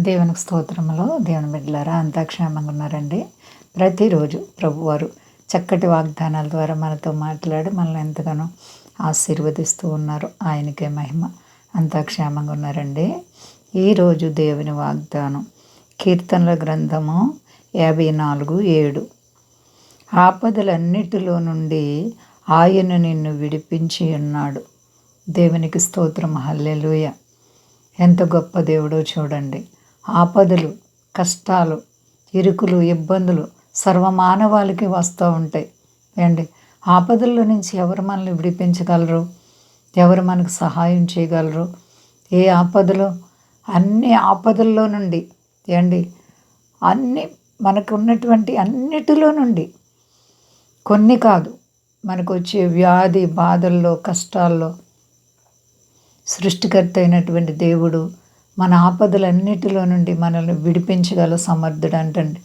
దేవునికి స్తోత్రములో. దేవుని బిడ్డలారా అంతా క్షేమంగా ఉన్నారండి. ప్రతిరోజు ప్రభువారు చక్కటి వాగ్దానాల ద్వారా మనతో మాట్లాడి మనల్ని ఎంతగానో ఆశీర్వదిస్తూ ఉన్నారు. ఆయనకే మహిమ. అంతా క్షేమంగా ఉన్నారండి. ఈరోజు దేవుని వాగ్దానం కీర్తనల గ్రంథము యాభై నాలుగు ఏడు. ఆపదలన్నిటిలో నుండి ఆయన నిన్ను విడిపించి ఉన్నాడు. దేవునికి స్తోత్రం. హల్లెలుయ. ఎంత గొప్ప దేవుడో చూడండి. ఆపదలు కష్టాలు ఇరుకులు ఇబ్బందులు సర్వమానవాళికి వస్తూ ఉంటాయి. ఏండి ఆపదల్లో నుంచి ఎవరు మనల్ని విడిపించగలరు? ఎవరు మనకు సహాయం చేయగలరు? ఏ ఆపదలు? అన్ని ఆపదల్లో నుండి. ఏండి అన్ని మనకు ఉన్నటువంటి అన్నిటిలో నుండి. కొన్ని కాదు. మనకు వచ్చే వ్యాధి బాధల్లో కష్టాల్లో సృష్టికర్త అయినటువంటి దేవుడు మన ఆపదలన్నిటిలో నుండి మనల్ని విడిపించగల సమర్థుడు అంటండి.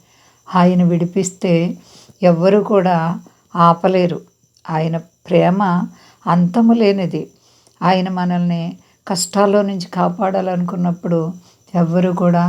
ఆయన విడిపిస్తే ఎవ్వరు కూడా ఆపలేరు. ఆయన ప్రేమ అంతము లేనిది. ఆయన మనల్ని కష్టాల్లో నుంచి కాపాడాలనుకున్నప్పుడు ఎవ్వరు కూడా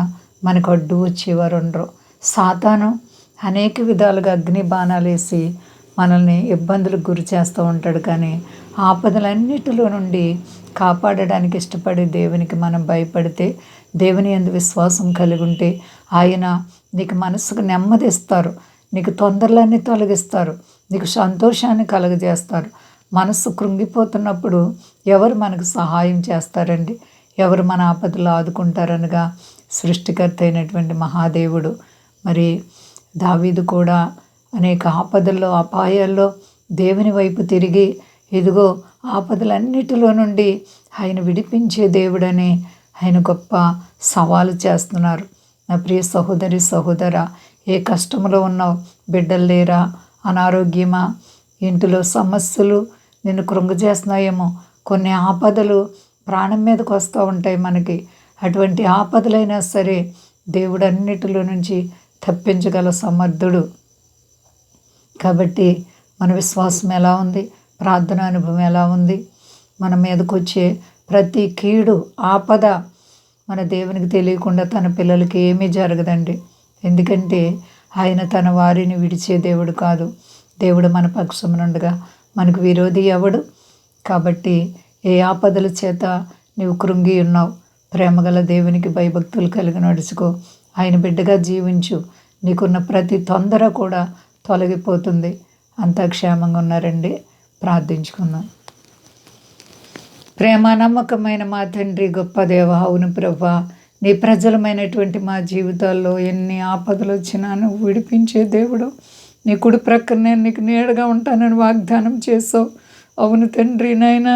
మనకు అడ్డు వచ్చేవారు ఉండరు. సాతాను అనేక విధాలుగా అగ్ని బాణాలు వేసి మనల్ని ఇబ్బందులకు గురి చేస్తూ ఉంటాడు. కానీ ఆపదలన్నిటిలో నుండి కాపాడడానికి ఇష్టపడే దేవునికి మనం భయపడితే దేవుని ఎందు విశ్వాసం కలిగి ఉంటే ఆయన నీకు మనసుకు నెమ్మదిస్తారు నీకు తొందరలన్నీ తొలగిస్తారు. నీకు సంతోషాన్ని కలుగజేస్తారు. మనసు కృంగిపోతున్నప్పుడు ఎవరు మనకు సహాయం చేస్తారండి? ఎవరు మన ఆపదలు ఆదుకుంటారనగా సృష్టికర్త అయినటువంటి మహాదేవుడు. మరి దావీదు కూడా అనేక ఆపదల్లో అపాయాల్లో దేవుని వైపు తిరిగి ఇదిగో ఆపదలన్నిటిలో నుండి ఆయన విడిపించే దేవుడని ఆయన గొప్ప సవాలు చేస్తున్నారు. నా ప్రియ సహోదరి సహోదర ఏ కష్టంలో ఉన్నావు? బిడ్డలు లేరా? అనారోగ్యమా? ఇంటిలో సమస్యలు నిన్ను కృంగజేస్తున్నాయేమో? కొన్ని ఆపదలు ప్రాణం మీదకి వస్తూ ఉంటాయి మనకి. అటువంటి ఆపదలైనా సరే దేవుడు అన్నిటిలో నుంచి తప్పించగల సమర్థుడు. కాబట్టి మన విశ్వాసం ఎలా ఉంది? ప్రార్థన అనుభవం ఎలా ఉంది? మన మీదకు వచ్చే ప్రతి కీడు ఆపద మన దేవునికి తెలియకుండా తన పిల్లలకి ఏమీ జరగదండి. ఎందుకంటే ఆయన తన వారిని విడిచే దేవుడు కాదు. దేవుడు మన పక్షమునుండగా మనకు విరోధి ఎవడు? కాబట్టి ఏ ఆపదల చేత నీవు కృంగి ఉన్నావు? ప్రేమగల దేవునికి భయభక్తులు కలిగి నడుచుకో. ఆయన బిడ్డగా జీవించు. నీకున్న ప్రతి తొందర కూడా తొలగిపోతుంది. అంతా క్షేమంగా ఉన్నారండి. ప్రార్థించుకుందాం. ప్రేమ నమ్మకమైన మా తండ్రి గొప్ప దేవ అవును ప్రభా. నీ ప్రజలమైనటువంటి మా జీవితాల్లో ఎన్ని ఆపదలు వచ్చినా నువ్వు విడిపించే దేవుడు. నీ కుడి ప్రక్కనే నీకు నీడగా ఉంటానని వాగ్దానం చేసావు. అవును తండ్రి నైనా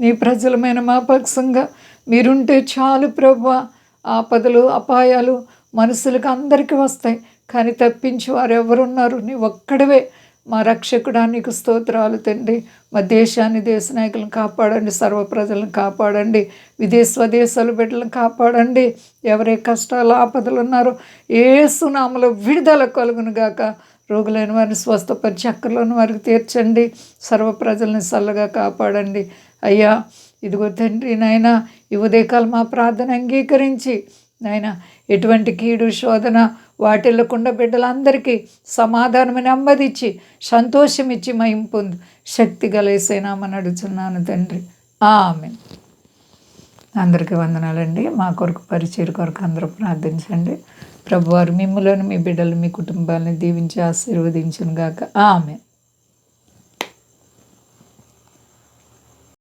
నీ ప్రజలమైన మా పక్షంగా మీరుంటే చాలు ప్రభా. ఆపదలు అపాయాలు మనసులకు అందరికీ వస్తాయి. కానీ తప్పించి వారు ఎవరున్నారు? నీ ఒక్కడవే. మా రక్షకుడా నీకు స్తోత్రాలు తండ్రి. మా దేశాన్ని దేశ నాయకులను కాపాడండి సర్వ ప్రజలను కాపాడండి. విదేశ స్వదేశాలు బిడ్డలను కాపాడండి. ఎవరే కష్టాలు ఆపదలు ఉన్నారో ఏ సునామలో విడుదల కలుగును గాక. రోగులైన వారిని స్వస్థపరిచి అక్కర్లోని వారికి తీర్చండి. సర్వ ప్రజల్ని చల్లగా కాపాడండి. అయ్యా ఇదిగో తండ్రి నాయన ఈ ఉదయకాలం మా ప్రార్థన అంగీకరించి నాయన ఎటువంటి కీడు శోధన వాటిల్లకుండా బిడ్డలందరికీ సమాధానం నెమ్మదిచ్చి సంతోషం ఇచ్చి శక్తి గలేసేనామని అడుగుతున్నాను తండ్రి. ఆమె అందరికీ వందనాలండి. మా కొరకు పరిచయం కొరకు అందరూ ప్రార్థించండి. ప్రభువారు మిమ్మలను మీ బిడ్డలు మీ కుటుంబాలను దీవించి ఆశీర్వదించను గాక ఆమె